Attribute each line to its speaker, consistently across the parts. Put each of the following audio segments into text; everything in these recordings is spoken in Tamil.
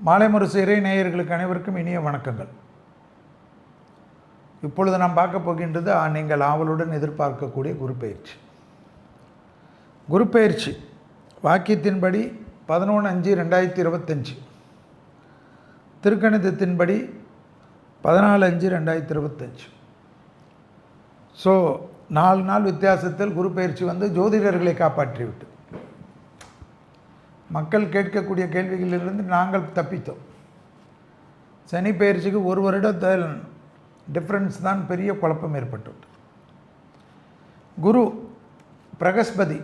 Speaker 1: மாலை முரசு இறை நேயர்களுக்கு அனைவருக்கும் இனிய வணக்கங்கள். இப்பொழுது நாம் பார்க்க போகின்றது ஆ, நீங்கள் ஆவலுடன் எதிர்பார்க்கக்கூடிய குரு பயிற்சி குரு பயிற்சி வாக்கியத்தின்படி பதினொன்று அஞ்சு ரெண்டாயிரத்தி இருபத்தஞ்சி. திருக்கணிதத்தின்படி பதினாலு அஞ்சு ரெண்டாயிரத்தி இருபத்தஞ்சி. ஸோ நாலு நாள் வித்தியாசத்தில் குரு பயிற்சி வந்து ஜோதிடர்களை காப்பாற்றிவிட்டு. மக்கள் கேட்கக்கூடிய கேள்விகளிலிருந்து நாங்கள் தப்பித்தோம். சனி பயிற்சிக்கு ஒரு வருடத்தில் டிஃப்ரென்ஸ் தான் பெரிய குழப்பம் ஏற்பட்டு குரு பிரகஸ்பதி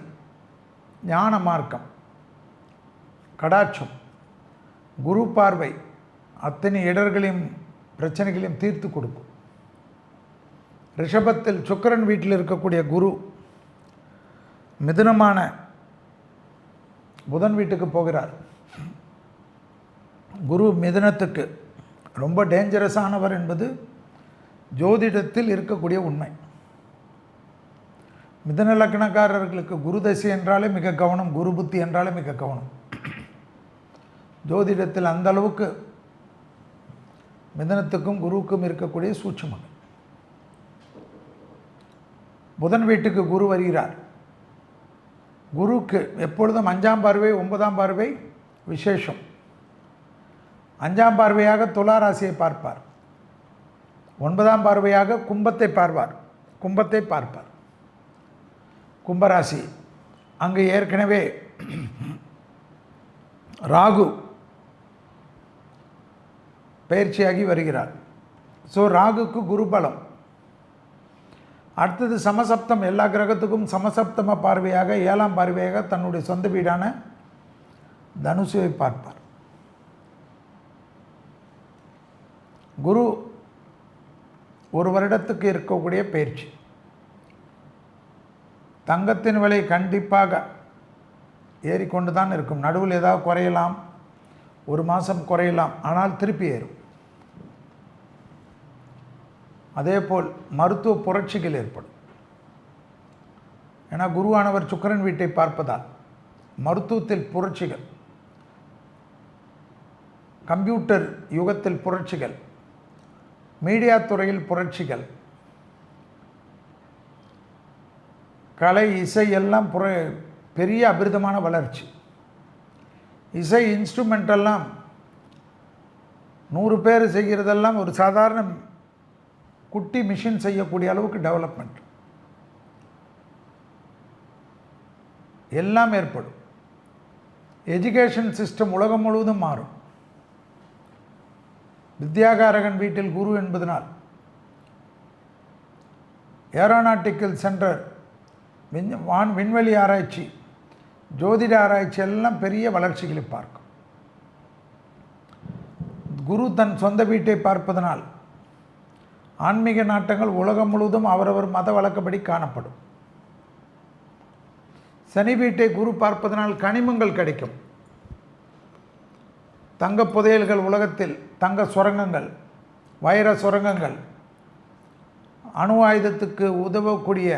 Speaker 1: ஞான மார்க்கம் கடாட்சம் குரு பார்வை அத்தனை இடர்களையும் பிரச்சனைகளையும் தீர்த்து கொடுக்கும். ரிஷபத்தில் சுக்கிரன் வீட்டில் இருக்கக்கூடிய குரு மிதுனமான புதன் வீட்டுக்கு போகிறார். குரு மிதனத்துக்கு ரொம்ப டேஞ்சரஸானவர் என்பது ஜோதிடத்தில் இருக்கக்கூடிய உண்மை. மிதன லக்னக்காரர்களுக்கு குரு தசை என்றாலே மிக கவனம் குரு புத்தி என்றாலே மிக கவனம். ஜோதிடத்தில் அந்த அளவுக்கு மிதனத்துக்கும் குருவுக்கும் இருக்கக்கூடிய சூட்சமங்கள். புதன் வீட்டுக்கு குரு வருகிறார். குருவுக்கு எப்பொழுதும் அஞ்சாம் பார்வை ஒன்பதாம் பார்வை விசேஷம். அஞ்சாம் பார்வையாக துலா ராசியை பார்ப்பார். ஒன்பதாம் பார்வையாக கும்பத்தை பார்ப்பார் கும்பத்தை பார்ப்பார். கும்பராசி அங்கு ஏற்கனவே ராகு பயிற்சியாகி வருகிறார். ஸோ ராகுக்கு குருபலம். அடுத்தது சமசப்தம். எல்லா கிரகத்துக்கும் சமசப்தம பார்வையாக ஏழாம் பார்வையாக தன்னுடைய சொந்த வீடான தனுசுவை பார்ப்பார். குரு ஒரு வருடத்துக்கு இருக்கக்கூடிய பயிற்சி. தங்கத்தின் விலை கண்டிப்பாக ஏறிக்கொண்டு தான் இருக்கும். நடுவில் ஏதாவது குறையலாம் ஒரு மாதம் குறையலாம் ஆனால் திருப்பி ஏறும். அதேபோல் மருத்துவ புரட்சிகள் ஏற்படும். ஏன்னா குருவானவர் சுக்கிரன் வீட்டை பார்ப்பதால் மருத்துவத்தில் புரட்சிகள் கம்ப்யூட்டர் யுகத்தில் புரட்சிகள் மீடியா துறையில் புரட்சிகள் கலை இசை எல்லாம் புர பெரிய அபிரிதமான வளர்ச்சி. இசை இன்ஸ்ட்ருமெண்டெல்லாம் நூறு பேர் செய்கிறதெல்லாம் ஒரு சாதாரண குட்டி மிஷின் செய்யக்கூடிய அளவுக்கு டெவலப்மெண்ட் எல்லாம் ஏற்படும். எஜுகேஷன் சிஸ்டம் உலகம் முழுவதும் மாறும். வித்யாகாரகன் வீட்டில் குரு என்பதனால் ஏரோநாட்டிக்கல் சென்டர் விண் வான் விண்வெளி ஆராய்ச்சி ஜோதிட ஆராய்ச்சி எல்லாம் பெரிய வளர்ச்சிகளை பார்க்கும். குரு தன் சொந்த வீட்டை பார்ப்பதனால் ஆன்மீக நாட்டங்கள் உலகம் முழுவதும் அவரவர் மத வழக்கப்படி காணப்படும். சனி வீட்டை குரு பார்ப்பதனால் கனிமங்கள் கிடைக்கும். தங்க புதையல்கள் உலகத்தில் தங்க சுரங்கங்கள் வைர சுரங்கங்கள் அணு ஆயுதத்துக்கு உதவக்கூடிய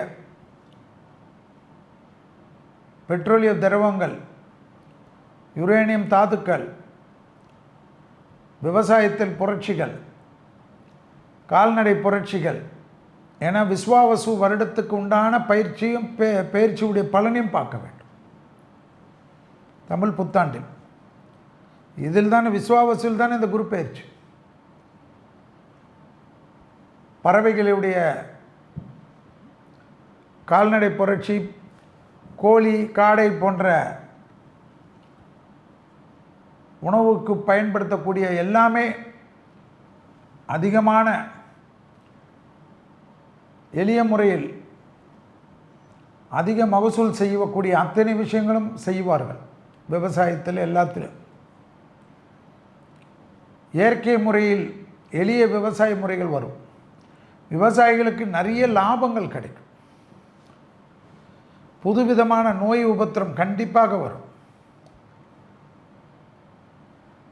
Speaker 1: பெட்ரோலிய திரவங்கள் யுரேனியம் தாதுக்கள் விவசாயத்தில் புரட்சிகள் கால்நடை புரட்சிகள். என விஸ்வாவசு வருடத்துக்கு உண்டான பயிற்சியும் பே பயிற்சியுடைய பலனையும் பார்க்க வேண்டும். தமிழ் புத்தாண்டில். இதில் தானே விஸ்வாவசில் தானே இந்த குரு பயிற்சி. பறவைகளுடைய கால்நடை புரட்சி கோழி காடை போன்ற உணவுக்கு பயன்படுத்தக்கூடிய எல்லாமே அதிகமான எளிய முறையில் அதிக மகசூல் செய்யக்கூடிய அத்தனை விஷயங்களும் செய்வார்கள். விவசாயத்தில் எல்லாத்திலும். இயற்கை முறையில் எளிய விவசாய முறைகள் வரும். விவசாயிகளுக்கு நிறைய லாபங்கள் கிடைக்கும். புதுவிதமான நோய் உபத்திரம் கண்டிப்பாக வரும்.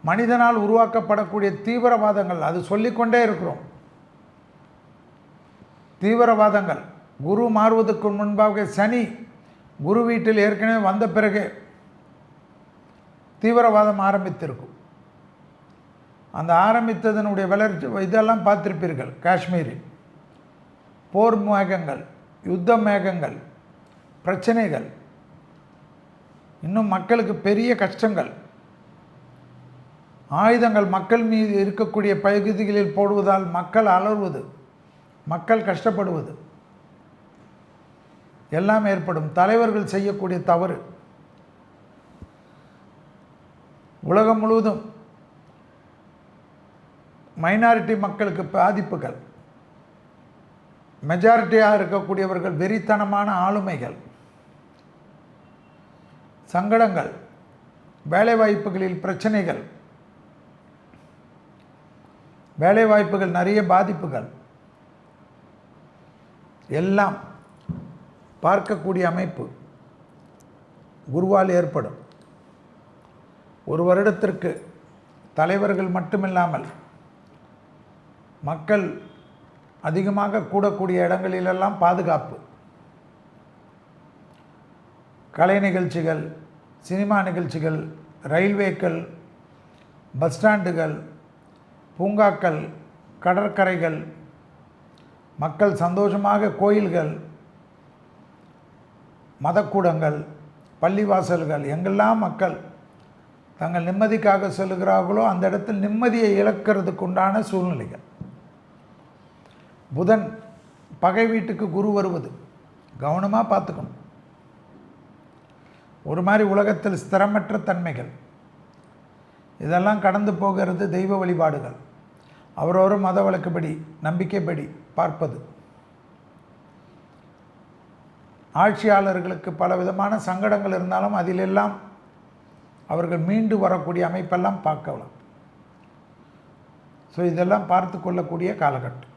Speaker 1: மனிதனால் உருவாக்கப்படக்கூடிய தீவிரவாதங்கள் அது சொல்லிக்கொண்டே இருக்கிறோம். தீவிரவாதங்கள். குரு மாறுவதற்கு முன்பாக சனி குரு வீட்டில் ஏற்கனவே வந்த பிறகு தீவிரவாதம் ஆரம்பித்திருக்கும். அந்த ஆரம்பித்ததனுடைய வளர்ச்சி இதெல்லாம் பார்த்திருப்பீர்கள் காஷ்மீரில். போர் மேகங்கள் யுத்த மேகங்கள் பிரச்சனைகள். இன்னும் மக்களுக்கு பெரிய கஷ்டங்கள். ஆயுதங்கள் மக்கள் மீது இருக்கக்கூடிய பகுதிகளில் போடுவதால் மக்கள் அலறுவது. மக்கள் கஷ்டப்படுவது. எல்லாம் ஏற்படும். தலைவர்கள் செய்யக்கூடிய தவறு. உலகம் முழுவதும் மைனாரிட்டி மக்களுக்கு பாதிப்புகள் மெஜாரிட்டியாக இருக்கக்கூடியவர்கள் வெறித்தனமான ஆளுமைகள். சங்கடங்கள் வேலைவாய்ப்புகளில் பிரச்சனைகள். வேலைவாய்ப்புகள் நிறைய பாதிப்புகள். எல்லாம் பார்க்கக்கூடிய அமைப்பு குருவால் ஏற்படும். ஒரு வருடத்திற்கு தலைவர்கள் மட்டுமில்லாமல் மக்கள் அதிகமாக கூடக்கூடிய இடங்களிலெல்லாம் பாதுகாப்பு. கலை நிகழ்ச்சிகள் சினிமா நிகழ்ச்சிகள் ரயில்வேக்கள் பஸ் ஸ்டாண்டுகள் பூங்காக்கள் கடற்கரைகள் மக்கள் சந்தோஷமாக கோயில்கள் மதக்கூடங்கள் பள்ளிவாசல்கள் எங்கெல்லாம் மக்கள் தங்கள் நிம்மதிக்காக செல்கிறார்களோ அந்த இடத்தில் நிம்மதியை இழக்கிறதுக்கு உண்டான சூழ்நிலைகள். புதன் பகை வீட்டுக்கு குரு வருவது. கவனமாக பார்த்துக்கணும். ஒரு மாதிரி உலகத்தில் ஸ்திரமற்ற தன்மைகள். இதெல்லாம் கடந்து போகிறது தெய்வ வழிபாடுகள். அவரவர் மத வழக்குப்படி நம்பிக்கைப்படி பார்ப்பது. ஆட்சியாளர்களுக்கு பல விதமான சங்கடங்கள் இருந்தாலும் அதிலெல்லாம் அவர்கள் மீண்டு வரக்கூடிய அமைப்பெல்லாம் பார்க்கலாம். ஸோ இதெல்லாம் பார்த்து கொள்ளக்கூடிய காலகட்டம்.